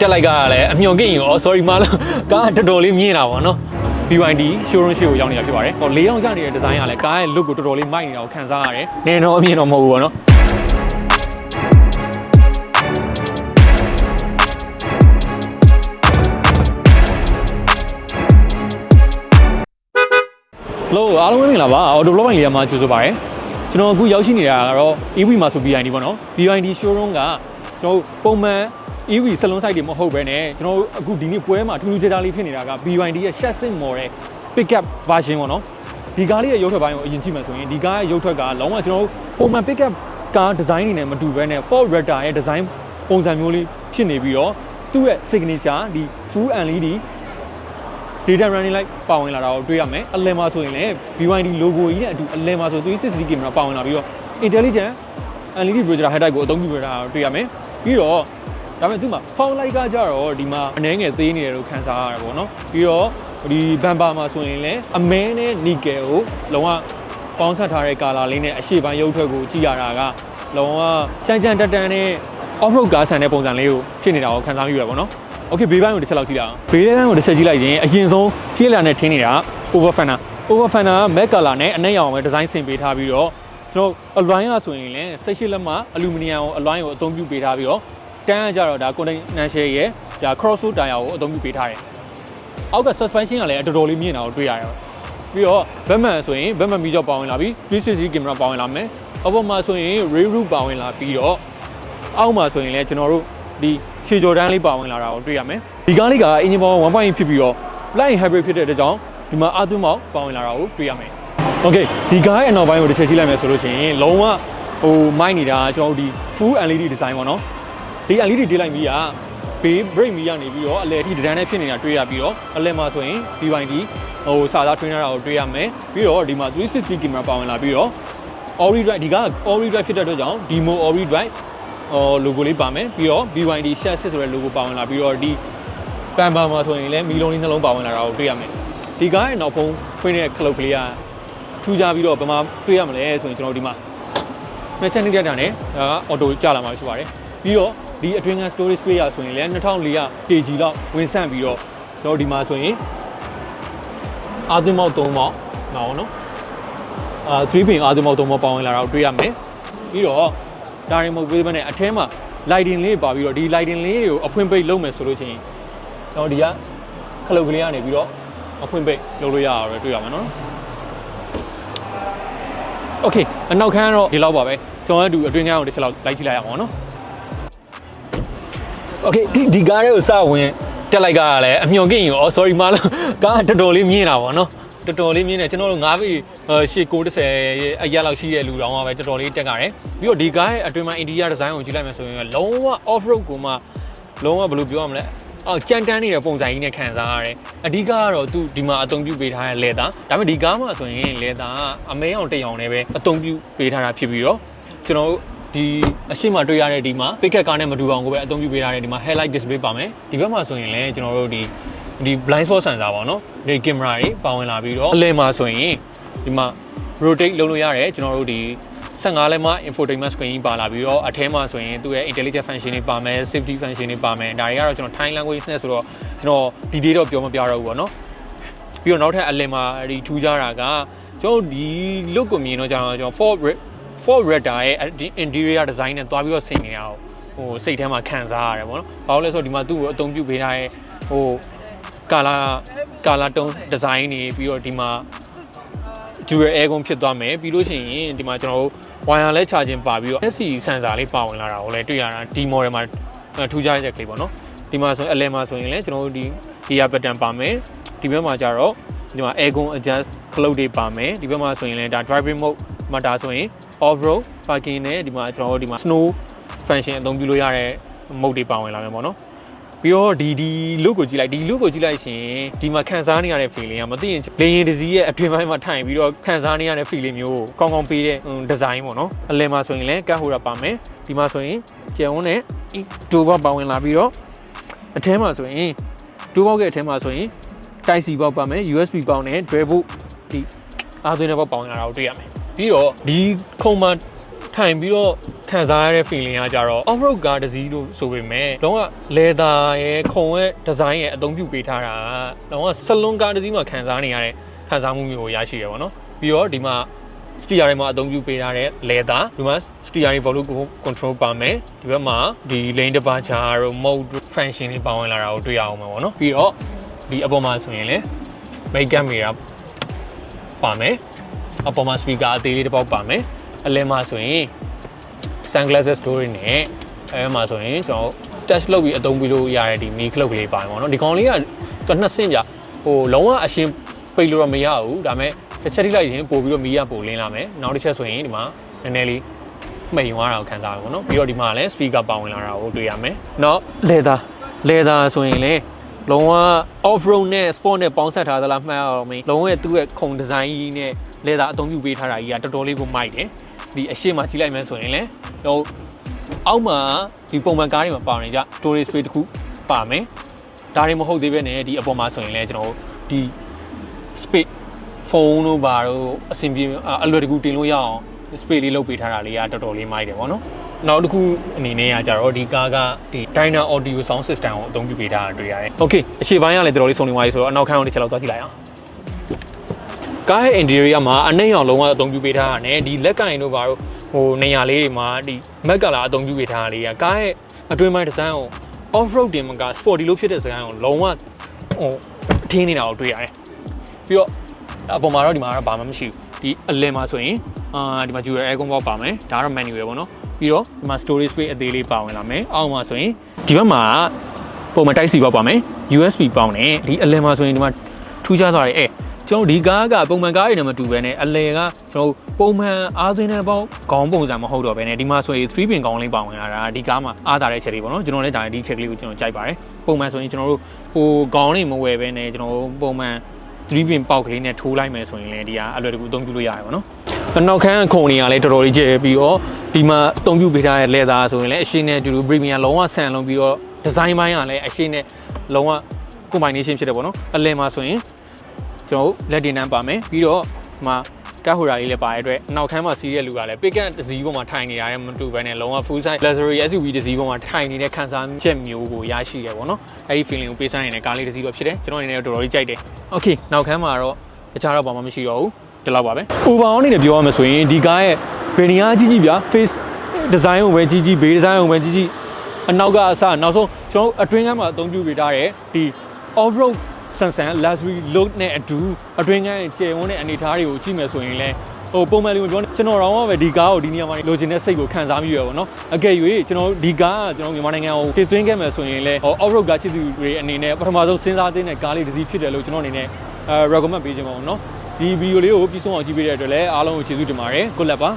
တက်လိုက်ကလည်းအမျော်ကင်ရော sorry မလားကားတော်တော်လေးမြင်တာပေါ့နော် BYD showroom ရှိကိုရောက်နေတာဖြစ်ပါတယ်ဟောလေးအောင်ကြနေတဲ့ဒီဇိုင်းကလည်းကားရဲ့ look ကိုတော်တော်လေးမိုက်နေတာကိုခံစားရတယ်နင်တော့အမြင်တော့မဟုတ်ဘူးပေါ့နော်လို့အားလုံးပဲမင်္ဂလာပါ auto blog ပိုင်းလေးမှာကြိုဆိုပါရစေကျွန်တော်အခုရောက်ရှိနေတာကတော့ EV မှာဆို BYD ပေါ့နော် BYD showroom ကကျွန်တော်ပုံမှန် EV စလုံး site တွေမဟုတ်ဘဲနဲ့ကျွန်တော်အခုဒီနေ့ပွဲမှာထူးထူးခြားခြားလေးဖြစ်နေတာက BYD ရဲ့ chassis model pickup version ပေါ့နော်ဒီကားလေးရဲ့ရုပ်ထွက်ပိုင်းကိုအရင်ကြည့်မှဆိုရင်ဒီကားရဲ့ရုပ်ထွက်ကလုံးဝကျွန်တော်ပုံမှန် pickup ကား design တွေနဲ့မတူဘဲနဲ့ Ford Raptor ရဲ့ design ပုံစံမျိုးလေးဖြစ်နေပြီးတော့သူ့ရဲ့ signature ဒီ full LED data running light ပါဝင်လာတာကိုတွေ့ရမယ်အလယ်မှာဆိုရင်လည်း BYD logo ကြီးနဲ့အတူအလယ်မှာဆို360 camera ပါဝင်လာပြီးတော့ intelligent LED projector headlight ကိုအသုံးပြုပေးတာကိုတွေ့ရမယ်ပြီးတော့ ဒါပေမဲ့သူ့မှာ foul light ကကြတော့ဒီမှာအနှဲငယ်သေးနေတယ်လို့ခံစားရတယ်ပေါ့နော်ပြီးတော့ဒီ bumper မှာဆိုရင်လည်းအမဲနဲ့ nickel ကိုလုံးဝပေါင်းဆက်ထားတဲ့ကာလာလေးနဲ့အရှိပိုင်းရုပ်ထွက်ကိုကြည့်ရတာကလုံးဝချမ်းချမ်းတက်တန်းနဲ့ off road ကားဆန်တဲ့ပုံစံလေးကိုဖြစ်နေတာကိုခံစားမိရပါတော့နော်။ Okay ဘေးပိုင်းကိုတစ်ချက်လောက်ကြည့်လိုက်အောင်။ဘေးပိုင်းကိုတစ်ချက်ကြည့်လိုက်ရင်အရင်ဆုံးရှေ့လာနဲ့ထင်းနေတာ over fender over fender မက်ကာလာနဲ့အနက်ရောင်ပဲဒီဇိုင်းဆင်ပေးထားပြီးတော့ကျွန်တော် align ကဆိုရင်လည်း 16လက်မအလူမီနီယံကို align ကိုအသုံးပြုပေးထားပြီးတော့ တန်းကကြတော့ဒါ condenser ရဲ့ဒါ crossover tire ကိုအသုံးပြုပေးထားတယ်အောက်က suspension ကလည်းတော်တော်လေးမြင့်တာကိုတွေ့ရတယ်ပြီးတော့ Batman ဆိုရင် Batman ပြီးတော့ပါဝင်လာပြီး 360 camera ပါဝင်လာမယ်အပေါ်မှာဆိုရင် rear view ပါဝင်လာပြီးတော့အောက်မှာဆိုရင်လည်းကျွန်တော်တို့ဒီခြေကြော်တန်းလေးပါဝင်လာတာကိုတွေ့ရမယ်ဒီကားလေးက engine power 1.8ဖြစ်ပြီးတော့ plug-in hybrid ဖြစ်တဲ့အတွက်ကြောင့်ဒီမှာအသွင်းမောက်ပါဝင်လာတာကိုတွေ့ရမယ် Okay ဒီကားရဲ့အနောက်ပိုင်းကိုတစ်ချက်ကြည့်လိုက်မယ်ဆိုလို့ရှိရင်လုံးဝဟိုမိုက်နေတာကျွန်တော်တို့ဒီ full LED design ပေါ့နော် ဒီ LED တေးလိုက်ပြီးကဘေး brake မီကနေပြီးတော့အလယ်အထိတန်းနဲ့ဖြစ်နေတာတွေ့ရပြီးတော့အလယ်မှာဆိုရင် BYD ဟိုစာသား trainer တာကိုတွေ့ရမယ်ပြီးတော့ဒီမှာ360 camera ပါဝင်လာပြီးတော့ Ori drive ဒီက Ori drive ဖြစ်တဲ့အတွက်ကြောင့် Demo Ori drive ဟို logo လေးပါမယ်ပြီးတော့ BYD chassis ဆိုတဲ့ logo ပါဝင်လာပြီးတော့ဒီပန်ပါမှာဆိုရင်လည်းမီလုံးလေးနှလုံးပါဝင်လာတာကိုတွေ့ရမယ်ဒီကားရဲ့နောက်ဖုံးဖွင့်တဲ့ခလုတ်ကလေးကထူးခြားပြီးတော့ဘယ်မှာတွေ့ရမလဲဆိုရင်ကျွန်တော်ဒီမှာ mechanic data နဲ့ဒါက auto ကြာလာမှာဖြစ်ပါတယ်ပြီးတော့ ဒီအတွင်းက storage space ရဆိုရင်လည်း2400 kg လောက်ဝင်ဆန့်ပြီးတော့တော့ဒီမှာဆိုရင်အာသင်းမောက်3ပေါက်နော်နော်အာ3ပင်အာသင်းမောက်3ပေါက်ပါဝင်လာတော့တွေ့ရမယ်ပြီးတော့ဒါရင်မဟုတ်ဘူးဘဲနဲ့အထဲမှာ lighting လေးပါပြီးတော့ဒီ lighting လေးတွေကိုအဖွင့်ပိတ်လုပ်မယ်ဆိုလို့ရှိရင်တော့ဒီကခလုတ်ကလေးကနေပြီးတော့အဖွင့်ပိတ်လုပ်လို့ရအောင်တွေ့ရမှာနော် Okay အနောက်ခန်းကတော့ဒီလောက်ပါပဲကျွန်တော်တို့အတွင်းခန်းကိုတစ်ချက်လောက်လိုက်ကြည့်လိုက်ရအောင်နော် โอเคဒီဒီကားလေးကိုစဝင်တက်လိုက်ကလည်းအမျော်ကင်ရော sorry မလားကားတော်တော်လေးမြင်တာပေါ့နော်တော်တော်လေးမြင်တယ်ကျွန်တော်တို့9ပေရှေ့930ရဲ့အရက်လောက်ရှိတဲ့လူတောင်မှပဲတော်တော်လေးတက်ကြတယ်ပြီးတော့ဒီကားရဲ့အတွင်းမှာ interior design ကိုကြည့်လိုက်မယ်ဆိုရင်လုံးဝ off road ကိုမှလုံးဝဘယ်လိုပြောရမလဲအော်ကြမ်းတမ်းနေတဲ့ပုံစံကြီးနဲ့ခံစားရတယ်အဓိကကတော့သူဒီမှာအသုံးပြုပေးထားတဲ့လေသာဒါပေမဲ့ဒီကားမှာဆိုရင်လေသာအမဲအောင်တက်အောင်လည်းပဲအသုံးပြုပေးထားတာဖြစ်ပြီးတော့ကျွန်တော်တို့ ဒီအရှိမတွေ့ရတဲ့ဒီမှာ picket ကားနဲ့မတူအောင်ကိုပဲအသုံးပြုပေးထားတဲ့ဒီမှာ headlight display ပါမယ်ဒီဘက်မှာဆိုရင်လည်းကျွန်တော်တို့ဒီဒီ blind spot sensor ပေါ့နော်ဒီ camera တွေပါဝင်လာပြီးတော့အလယ်မှာဆိုရင်ဒီမှာ rotate လုပ်လို့ရတယ်ကျွန်တော်တို့ဒီ15လက်မှ infotainment screen ကြီးပါလာပြီးတော့အထဲမှာဆိုရင်သူ့ရဲ့ intelligent function တွေပါမယ် safety function တွေပါမယ်ဒါတွေကတော့ကျွန်တော် Thai language နဲ့ဆိုတော့ကျွန်တော်ဒီဒေတော့ပြောမပြတော့ဘူးပေါ့နော်ပြီးတော့နောက်ထပ်အလယ်မှာဒီထူးခြားတာကကျွန်တော်ဒီ look ကိုမြင်တော့ကျွန်တော်ကျွန်တော် Ford Ford Raptor ရဲ့ဒီ interior design နဲ့တွားပြီးတော့ဆင်နေတာကိုဟိုစိတ်ထဲမှာခံစားရတယ်ပေါ့နော်ဘာလို့လဲဆိုတော့ဒီမှာသူ့ကိုအသုံးပြုပေးထားတဲ့ဟိုကာလာကာလာတုံး design နေပြီးတော့ဒီမှာ dual air con ဖြစ်သွားမယ်ပြီးလို့ရှိရင်ဒီမှာကျွန်တော်တို့ wire လဲ charging ပါပြီးတော့ SC sensor လေးပါဝင်လာတာကိုလည်းတွေ့ရတာဒီ model မှာထူးခြားတဲ့ကလေးပေါ့နော်ဒီမှာဆိုရင်အလဲမှာဆိုရင်လည်းကျွန်တော်တို့ဒီ gear pattern ပါမယ်ဒီဘက်မှာကျတော့ ဒီမှာ air con adjust cloud တွေပါမယ်ဒီဘက်မှာဆိုရင်လည်းဒါ driving mode မှာဒါဆိုရင် off road parking နဲ့ဒီမှာကျွန်တော်တို့ဒီမှာ snow function အသုံးပြုလို့ရတဲ့ mode တွေပါဝင်လာမယ်ပေါ့နော်ပြီးတော့ဒီဒီ look ကိုကြည့်လိုက်ဒီ look ကိုကြည့်လိုက်ရှင်ဒီမှာခံစားနေရတဲ့ feeling ကမသိရင်လေရင်တစည်းရဲ့အတွင်ပိုင်းမှာထိုင်ပြီးတော့ခံစားနေရတဲ့ feeling မျိုးကိုကောင်းကောင်းပေးတဲ့ design ပေါ့နော်အလယ်မှာဆိုရင်လည်းကတ်ဟိုတာပါမယ်ဒီမှာဆိုရင်ကျယ်ဝန်းနဲ့ဒိုးဘောက်ပါဝင်လာပြီးတော့အထဲမှာဆိုရင်ဒိုးဘောက်ရဲ့အထဲမှာဆိုရင် Type C ဘောက်ပါမယ် USB ပေါက်နဲ့ Dell ဘောက်ဒီအားသွင်းတဲ့ဘောက်ပေါဝင်လာတာကိုတွေ့ရမယ်ပြီးတော့ဒီခုံမှာထထိုင်ပြီးတော့ခံစားရတဲ့ feeling ကကြတော့ off road ကားတစ်စီးလို့ဆိုပေမဲ့တော့က leather ရဲ့ခုံရဲ့ design ရဲ့အသုံးပြုပေးထားတာကတော့ကဆလွန်ကားတစ်စီးမှာခံစားနေရတဲ့ခံစားမှုမျိုးကိုရရှိရပါတော့ပြီးတော့ဒီမှာ steering မှာအသုံးပြုပေးထားတဲ့ leather ဒီမှာ steering volume control ပါမယ်ဒီဘက်မှာဒီ lane departure တို့ mode function တွေပါဝင်လာတာကိုတွေ့ရအောင်မှာပေါ့နော်ပြီးတော့ ဒီအပေါ်မှာဆိုရင်လည်း main camera ပါမယ်အပေါ်မှာ speaker အသေးလေးတစ်ပေါက်ပါမယ်အလဲမှာဆိုရင် sunglasses တို့တွေနဲ့အဲမှာဆိုရင်ကျွန်တော် touch လုပ်ပြီးအသုံးပြုလို့ရတဲ့ဒီမီခလုတ်ကလေးပါပါတော့ဒီကောင်လေးကသူနှစ်ဆင့်ပြဟိုလုံးဝအရှင်းပိတ်လို့တော့မရဘူးဒါပေမဲ့တစ်ချက်ထိလိုက်ရင်ပို့ပြီးတော့မီရပို့လင်းလာမယ်နောက်တစ်ချက်ဆိုရင်ဒီမှာနည်းနည်းလေးမှိန်သွားတာကိုခံစားရပါတော့နော်ပြီးတော့ဒီမှာလည်း speaker ပါဝင်လာတာကိုတွေ့ရမယ်နောက် leather leather ဆိုရင်လည်း လုံးဝ off road နဲ့ sport နဲ့ပေါင်းဆက်ထားသလားမှတ်ရအောင်မင်းလုံးဝသူ့ရဲ့ခုံဒီဇိုင်းကြီးနဲ့ leather အသုံးပြုပေးထားတာကြီးကတော်တော်လေးကိုမိုက်တယ်ဒီအရှိမကြည့်လိုက်မယ်ဆိုရင်လည်းဟိုအောက်မှာဒီပုံမှန်ကားတွေမှာပါနေကြ storage space တစ်ခုပါမယ်ဒါတွေမဟုတ်သေးပဲねဒီအပေါ်မှာဆိုရင်လည်းကျွန်တော်တို့ဒီ space ဖုန်းတို့ဘာတို့အဆင်ပြေအလွယ်တကူတင်လို့ရအောင် space လေးလုပ်ပေးထားတာလေးကတော်တော်လေးမိုက်တယ်ပေါ့နော် နောက်တစ်ခုအနေနဲ့ကကြတော့ဒီကားကဒီ Dyna Audio Sound System ကိုအသုံးပြုပေးထားတာတွေ့ရတယ်။ Okay အရှေ့ပိုင်းကလည်းတော်တော်လေးစုံလင်သွားပြီဆိုတော့အနောက်ခန်းကိုတစ်ချက်လောက်သွားကြည့်လိုက်အောင်။ကားရဲ့ interior မှာအနှိမ့်အောင်လုံးဝအသုံးပြုပေးထားတာနဲ့ဒီလက်ကင်တို့ဘာတို့ဟိုနေရာလေးတွေမှာဒီ Mac color အသုံးပြုပေးထားတာလေးကကားရဲ့အတွင်းပိုင်းဒီဇိုင်းကို off road တင်မှာက sporty လို့ဖြစ်တဲ့ဇိုင်းကိုလုံးဝဟိုထင်းနေတာကိုတွေ့ရတယ်။ပြီးတော့အပေါ်မှာတော့ဒီမှာတော့ဘာမှမရှိဘူး။ဒီအလယ်မှာဆိုရင်အာဒီမှာ dual aircon box ပါမယ်။ဒါကတော့ manual ပဲပေါ့နော်။ ပြီးတော့ဒီမှာ storage space အသေးလေးပါဝင်လာမယ်။အောက်မှာဆိုရင်ဒီဘက်မှာပုံမှန် type C ပေါက်ပါမယ်။ USB ပေါက်နဲ့ဒီအလယ်မှာဆိုရင်ဒီမှာထူးခြားသွားတယ်အဲကျွန်တော်ဒီကားကပုံမှန်ကားတွေနဲ့မတူဘဲနဲ့အလယ်ကကျွန်တော်ပုံမှန်အားသွင်းတဲ့ပေါက်ခေါင်းပုံစံမဟုတ်တော့ဘဲနဲ့ဒီမှာဆိုရင်3ပင်ခေါင်းလေးပါဝင်လာတာဒီကားမှာအားသာတဲ့ချက်လေးပေါ့နော်ကျွန်တော်လည်းဒါဒီချက်ကလေးကိုကျွန်တော်ကြိုက်ပါတယ်ပုံမှန်ဆိုရင်ကျွန်တော်တို့ဟိုခေါင်းတွေမဝယ်ဘဲနဲ့ကျွန်တော်ပုံမှန်3ပင်ပေါက်ကလေးနဲ့ထိုးလိုက်မယ်ဆိုရင်လည်းဒီကအလွယ်တကူအသုံးပြုလို့ရတယ်ပေါ့နော် နောက်ခန်းခုံနေရလဲတော်တော်လေးကျယ်ပြီးတော့ဒီမှာအသုံးပြုပေးထားတဲ့ leather ဆိုရင်လည်းအရှင်းနဲ့အတူတူ premium လုံးဝဆန်လုံးပြီးတော့ design ပိုင်းကလည်းအရှင်းနဲ့လုံးဝ combination ဖြစ်တယ်ပေါ့နော်အလယ်မှာဆိုရင်ကျွန်တော်တို့လက်တင်နန်းပါမယ်ပြီးတော့ဒီမှာကဟိုရာလေးလည်းပါတဲ့အတွက်နောက်ခန်းမှာစီးတဲ့လူကလည်း pick up တစ်စီးပေါ်မှာထိုင်နေရတယ်မတူဘဲနဲ့လုံးဝ full size luxury SUV တစ်စီးပေါ်မှာထိုင်နေတဲ့ခံစားချက်မျိုးကိုရရှိရပေါ့နော်အဲ့ဒီ feeling ကိုပေးဆိုင်နေတဲ့ကားလေးတစ်စီးတော့ဖြစ်တယ်ကျွန်တော်အနေနဲ့တော်တော်လေးကြိုက်တယ် okay နောက်ခန်းမှာတော့တခြားတော့ဘာမှမရှိတော့ဘူး ဒီလောက်ပါပဲ Uber အနေနဲ့ပြောရမှာဆိုရင်ဒီကားရဲ့ဘယ်နေရာကြီးကြီးဗျာ face design ကိုပဲကြီးကြီး base design ကိုပဲကြီးကြီးအနောက်ကအစနောက်ဆုံးကျွန်တော်အတွင်းကမှအသုံးပြုပေးထားတယ်ဒီ off road ဆန်ဆန် luxury load နဲ့အတူအတွင်းကကျယ်ဝန်းတဲ့အနေအထားတွေကိုကြည့်မယ်ဆိုရင်လည်းဟိုပုံမှန်လေးပြောကျွန်တော်တော့ပဲဒီကားကိုဒီနေရာမှာလိုချင်တဲ့စိတ်ကိုခံစားမိရပါတော့။အကယ်၍ကျွန်တော်ဒီကားကကျွန်တော်မြန်မာနိုင်ငံကိုတင်သွင်းခဲ့မယ်ဆိုရင်လည်းဟို off road ကချစ်သူတွေအနေနဲ့ပထမဆုံးစဉ်းစားသင့်တဲ့ကားလေးတစ်စီးဖြစ်တယ်လို့ကျွန်တော်အနေနဲ့အဲ recommend ပေးချင်ပါတော့နော်။ ဒီဗီဒီယိုလေးကိုပြီးဆုံးအောင်ကြည့်ပေးတဲ့အတွက်လည်းအားလုံးကိုကျေးဇူးတင်ပါတယ် good luck ပါ